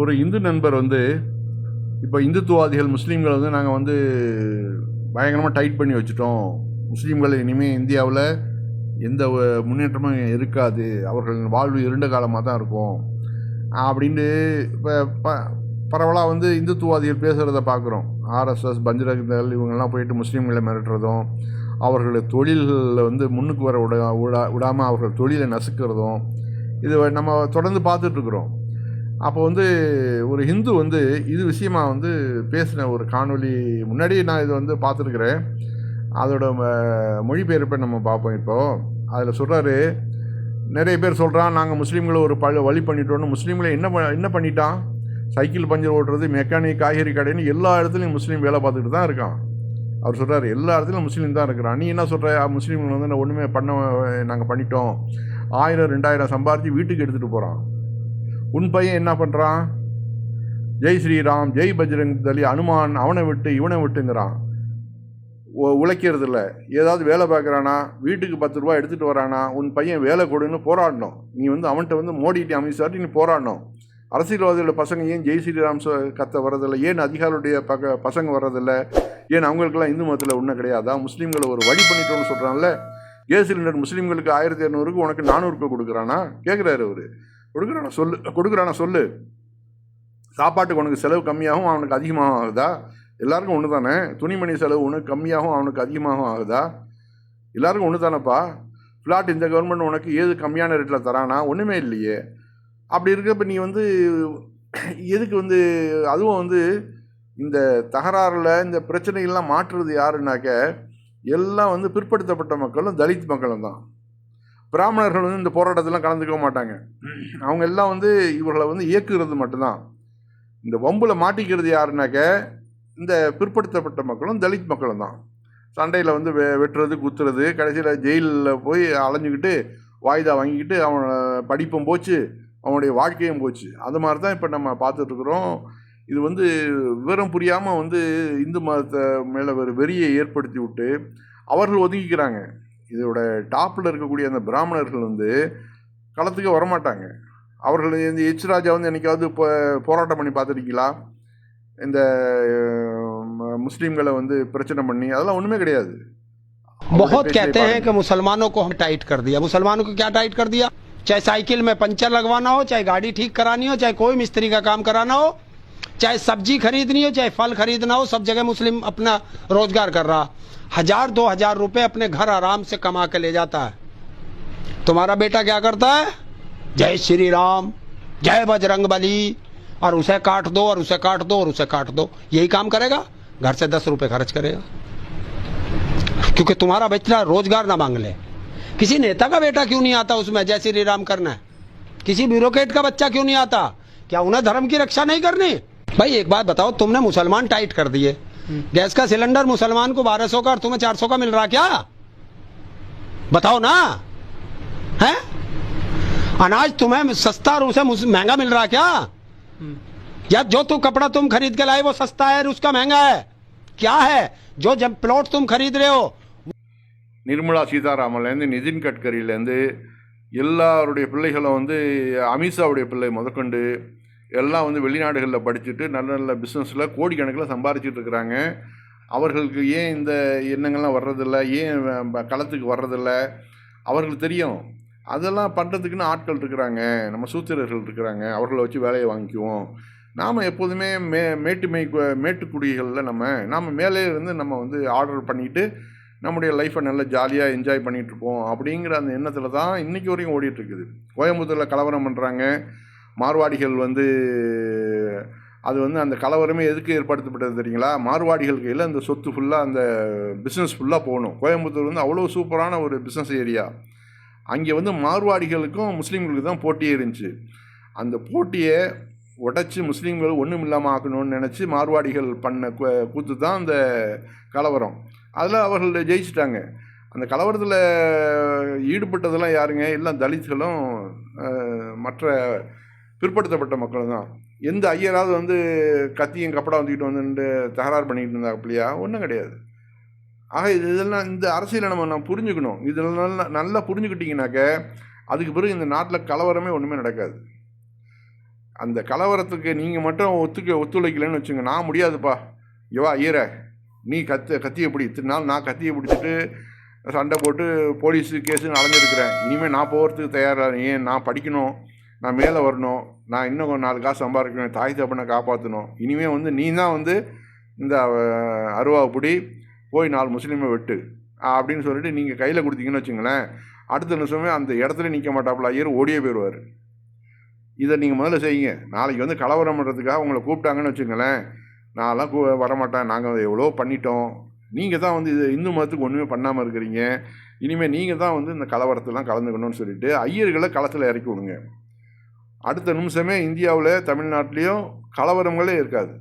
ஒரு இந்து நண்பர் வந்து இப்போ இந்துத்துவாதிகள் முஸ்லீம்களை வந்து நாங்கள் வந்து பயங்கரமாக டைட் பண்ணி வச்சுட்டோம். முஸ்லீம்கள் இனிமேல் இந்தியாவில் எந்த ஒரு முன்னேற்றமும் இருக்காது. அவர்கள் வாழ்வு இருண்ட காலமாக தான் இருக்கும். அப்படின்ட்டு இப்போ ப பரவலாக வந்து இந்துத்துவாதிகள் பேசுகிறத பார்க்குறோம் ஆர்எஸ்எஸ் பஞ்சரகங்கள் இவங்கெல்லாம் போயிட்டு முஸ்லீம்களை மிரட்டுறதும் அவர்களை தொழில்களில் வந்து முன்னுக்கு வர விட விடா விடாமல் அவர்கள் தொழிலை நசுக்கிறதும் இது நம்ம தொடர்ந்து பார்த்துட்ருக்குறோம் அப்போ வந்து ஒரு ஹிந்து வந்து இது விஷயமா வந்து பேசின ஒரு காணொளி. முன்னாடி நான் இது வந்து பார்த்துருக்குறேன். அதோட ம- மொழிபெயர்ப்பை நம்ம பார்ப்போம் இப்போது அதில் சொல்கிறாரு நிறைய பேர் சொல்கிறான் நாங்கள் முஸ்லீம்களை ஒரு பழ வழி பண்ணிட்டோன்னு முஸ்லீம்களை என்ன பண்ண என்ன பண்ணிட்டான்? சைக்கிள் பஞ்சர் ஓட்டுறது மெக்கானிக் காய்கறி கடைன்னு எல்லா இடத்துலையும் முஸ்லீம் வேலை பார்த்துக்கிட்டு தான் இருக்கான். அவர் சொல்கிறார் எல்லா இடத்துலையும் முஸ்லீம் தான் இருக்கிறான். நீ என்ன சொல்கிற முஸ்லீம்கள் வந்து நான் ஒன்றுமே பண்ண நாங்கள் பண்ணிட்டோம். ஆயிரம் ரெண்டாயிரம் சம்பாரித்து வீட்டுக்கு எடுத்துகிட்டு போகிறான் உன் பையன் என்ன பண்ணுறான் ஜெய் ஸ்ரீராம் ஜெய் பஜ்ரங் தலி அனுமான் அவனை விட்டு இவனை விட்டுங்கிறான். உழைக்கிறது இல்லை ஏதாவது வேலை பார்க்குறானா? வீட்டுக்கு பத்து ரூபா எடுத்துகிட்டு வரானா? உன் பையன் வேலை கொடுன்னு போராடணும். நீ வந்து அவன்கிட்ட வந்து மோடிட்டு அமித்ஷாட்டி நீ போராடணும். அரசியல்வாதிகளோட பசங்க ஏன் ஜெய் ஸ்ரீராம் கத்த வர்றதில்ல? ஏன் அதிகாரியுடைய பக பசங்க வர்றதில்லை? ஏன் அவங்களுக்கெல்லாம் இந்து மதத்தில் ஒன்றும் கிடையாதா? முஸ்லீம்களை ஒரு வழி பண்ணிட்டோம்னு சொல்கிறான்ல கேஸ் சிலிண்டர் முஸ்லீம்களுக்கு ஆயிரத்தி இரநூறுக்கு உனக்கு நானூறுக்கு கொடுக்குறானா? கேட்குறாரு அவர். கொடுக்குறானா சொல்லு கொடுக்குறானா சொல்லு. சாப்பாட்டுக்கு உனக்கு செலவு கம்மியாகவும் அவனுக்கு அதிகமாகவும் ஆகுதா? எல்லாருக்கும் ஒன்று தானே துணிமணி செலவு உனக்கு கம்மியாகவும் அவனுக்கு அதிகமாகவும் ஆகுதா? எல்லாருக்கும் ஒன்று தானேப்பா ஃப்ளாட் இந்த கவர்மெண்ட் உனக்கு ஏது கம்மியான ரேட்டில் தரானா? ஒன்றுமே இல்லையே. அப்படி இருக்கப்ப நீ வந்து எதுக்கு வந்து அதுவும் வந்து இந்த தகராறில் இந்த பிரச்சனைகள்லாம் மாற்றுறது யாருன்னாக்க எல்லாம் வந்து பிற்படுத்தப்பட்ட மக்களும் தலித் மக்களும் தான் பிராமணர்கள் வந்து இந்த போராட்டத்திலாம் கலந்துக்க மாட்டாங்க. அவங்க எல்லாம் வந்து இவர்களை வந்து இயக்குகிறது மட்டும்தான். இந்த வம்பில் மாட்டிக்கிறது யாருனாக்க இந்த பிற்படுத்தப்பட்ட மக்களும் தலித் மக்களும் தான். சண்டையில் வந்து வெ வெட்டுறது குத்துறது கடைசியில் ஜெயிலில் போய் அலைஞ்சிக்கிட்டு வாய்தா வாங்கிக்கிட்டு அவன் படிப்பும் போச்சு அவனுடைய வாழ்க்கையும் போச்சு. அது மாதிரி தான் இப்போ நம்ம பார்த்துட்ருக்குறோம். இது வந்து விவரம் புரியாமல் வந்து இந்து மதத்தை மேலே ஒரு வெறியை ஏற்படுத்தி விட்டு அவர்கள் ஒதுங்கிக்கிறாங்க. இதோட டாப்பில் இருக்கக்கூடிய அந்த பிராமணர்கள் வந்து களத்துக்கு வரமாட்டாங்க அவர்கள் இந்த எச் ராஜா வந்து என்னைக்காவது இப்போ போராட்டம் பண்ணி பார்த்துருக்கீங்களா இந்த அஹ், முஸ்லீம்களை வந்து பிரச்சனை பண்ணி அதெல்லாம் ஒன்றுமே கிடையாது बहुत कहते हैं कि मुसलमानों को हम टाइट कर दिया मुसलमानों को क्या टाइट कर दिया चाहे साइकिल में पंचर लगवाना हो चाहे गाड़ी ठीक करानी हो चाहे कोई मिस्त्री का काम कराना हो चाहे सब्जी खरीदनी हो चाहे फल खरीदना हो सब जगह मुस्लिम अपना रोजगार कर रहा हज़ार, दो हज़ार रुपए अपने घर आराम से कमा के ले जाता है। तुम्हारा बेटा क्या करता है? जय श्री राम, जय बजरंग बली, और उसे काट दो, और उसे काट दो, और उसे काट दो। यही काम करेगा? घर से दस रुपए खर्च करेगा। क्योंकि तुम्हारा बच्चा रोज़गार ना मांग ले। किसी नेता का बेटा क्यों नहीं आता उसमें? जय श्री राम करना है। किसी ब्यूरोक्रेट का बच्चा क्यों नहीं आता? क्या उन्हें धर्म की रक्षा नहीं करनी? भाई, एक बात बताओ, तुमने मुसलमान टाइट कर दिए। गैस का सिलेंडर मुसलमान को 1200 का और तुम्हें 400 का मिल रहा क्या बताओ ना है अनाज तुम्हें सस्ता और उसे मुस- महंगा मिल रहा क्या या जो तुम कपड़ा तुम खरीद के लाए वो सस्ता है और उसका महंगा है क्या है जो जब प्लॉट तुम खरीद रहे हो நிர்மலா சீதாராமன்லேருந்து நிதின் கட்கரியிலேருந்து எல்லாருடைய பிள்ளைகளும் வந்து அமித்ஷாவுடைய பிள்ளை முதற்கொண்டு எல்லாம் வந்து வெளிநாடுகளில் படிச்சுட்டு நல்ல நல்ல பிஸ்னஸில் கோடிக்கணக்கில் சம்பாரிச்சிட்டு இருக்கிறாங்க. அவர்களுக்கு ஏன் இந்த எண்ணங்கள்லாம் வர்றதில்ல? ஏன் களத்துக்கு வர்றதில்ல? அவர்களுக்கு தெரியும். அதெல்லாம் பண்ணுறதுக்குன்னு ஆட்கள் இருக்கிறாங்க. நம்ம சூத்திரர்கள் இருக்கிறாங்க. அவர்களை வச்சு வேலையை வாங்கிக்குவோம். நாம் எப்போதுமே மே மேட்டுமை மேட்டுக்குடிகளில் நம்ம நாம் மேலே இருந்து நம்ம வந்து ஆர்டர் பண்ணிட்டு நம்முடைய லைஃப்பை நல்லா ஜாலியாக என்ஜாய் பண்ணிகிட்ருப்போம் அப்படிங்கிற அந்த எண்ணத்தில் தான் இன்றைக்கி வரைக்கும் ஓடிட்டுருக்குது கோயம்புத்தூரில் கலவரம் பண்ணுறாங்க மார்வாடிகள் வந்து அது வந்து அந்த கலவரமே எதுக்கு ஏற்படுத்தப்பட்டது தெரியுங்களா? மார்வாடிகள் கையில் அந்த சொத்து ஃபுல்லாக அந்த பிஸ்னஸ் ஃபுல்லாக போகணும். கோயம்புத்தூர் வந்து அவ்வளோ சூப்பரான ஒரு பிஸ்னஸ் ஏரியா அங்கே வந்து மார்வாடிகளுக்கும் முஸ்லீம்களுக்கு தான் போட்டியே இருந்துச்சு. அந்த போட்டியை உடைச்சி முஸ்லீம்கள் ஒன்றும் இல்லாமல் ஆக்கணும்னு நினச்சி மார்வாடிகள் பண்ண கூத்து தான் அந்த கலவரம். அதில் அவர்கள் ஜெயிச்சிட்டாங்க. அந்த கலவரத்தில் ஈடுபட்டதெல்லாம் யாருங்க? எல்லாம் தலித்துகளும் மற்ற பிற்படுத்தப்பட்ட மக்களும் தான். எந்த ஐயராவது வந்து கத்தியும் கப்படா வந்துக்கிட்டு வந்துட்டு தகராறு பண்ணிக்கிட்டு இருந்தா அப்படியா? ஒன்றும் கிடையாது. ஆக இது இதெல்லாம் இந்த அரசியலை நம்ம நான் புரிஞ்சுக்கணும். இதெல்லாம் நல்லா புரிஞ்சுக்கிட்டிங்கனாக்க அதுக்கு பிறகு இந்த நாட்டில் கலவரமே ஒன்றுமே நடக்காது. அந்த கலவரத்துக்கு நீங்கள் மட்டும் ஒத்துக்க ஒத்துழைக்கலைன்னு வச்சுங்க. நான் முடியாதுப்பா. யோவா ஈர. நீ கத்து கத்தியை பிடி. இத்தனை நாள் நான் கத்தியை பிடிச்சிட்டு சண்டை போட்டு போலீஸு கேஸுன்னு அலைஞ்சிருக்கிறேன். இனிமேல் நான் போகிறதுக்கு தயாராக ஏன் நான் படிக்கணும்? நான் மேலே வரணும். நான் இன்னும் கொஞ்சம் நாலு காசு சம்பாதிக்கணும் தாய் தப்பனை காப்பாற்றணும் இனிமேல் வந்து நீ தான் வந்து இந்த அஹ், அருவாவை போய் நாலு முஸ்லீமை வெட்டு. அப்படின்னு சொல்லிட்டு நீங்கள் கையில் கொடுத்தீங்கன்னு வச்சுங்களேன் அடுத்த நிமிஷமே அந்த இடத்துல நிற்க மாட்டாப்புல. ஐயர் ஓடியே போயிடுவார் இதை நீங்கள் முதல்ல செய்யுங்க. நாளைக்கு வந்து கலவரம் பண்ணுறதுக்காக உங்களை கூப்பிட்டாங்கன்னு வச்சுங்களேன் நான்லாம் கூ வரமாட்டேன். நாங்கள் எவ்வளோ பண்ணிட்டோம். நீங்கள் தான் வந்து இது இந்து மதத்துக்கு ஒன்றுமே பண்ணாமல் இருக்கிறீங்க. இனிமேல் நீங்கள் தான் வந்து இந்த கலவரத்தெல்லாம் கலந்துக்கணும்னு சொல்லிட்டு ஐயர்களை களத்தில் இறக்கி விடுங்க. அடுத்த நிமிஷமே இந்தியாவில் தமிழ்நாட்டிலையும் கலவரங்களே இருக்காது.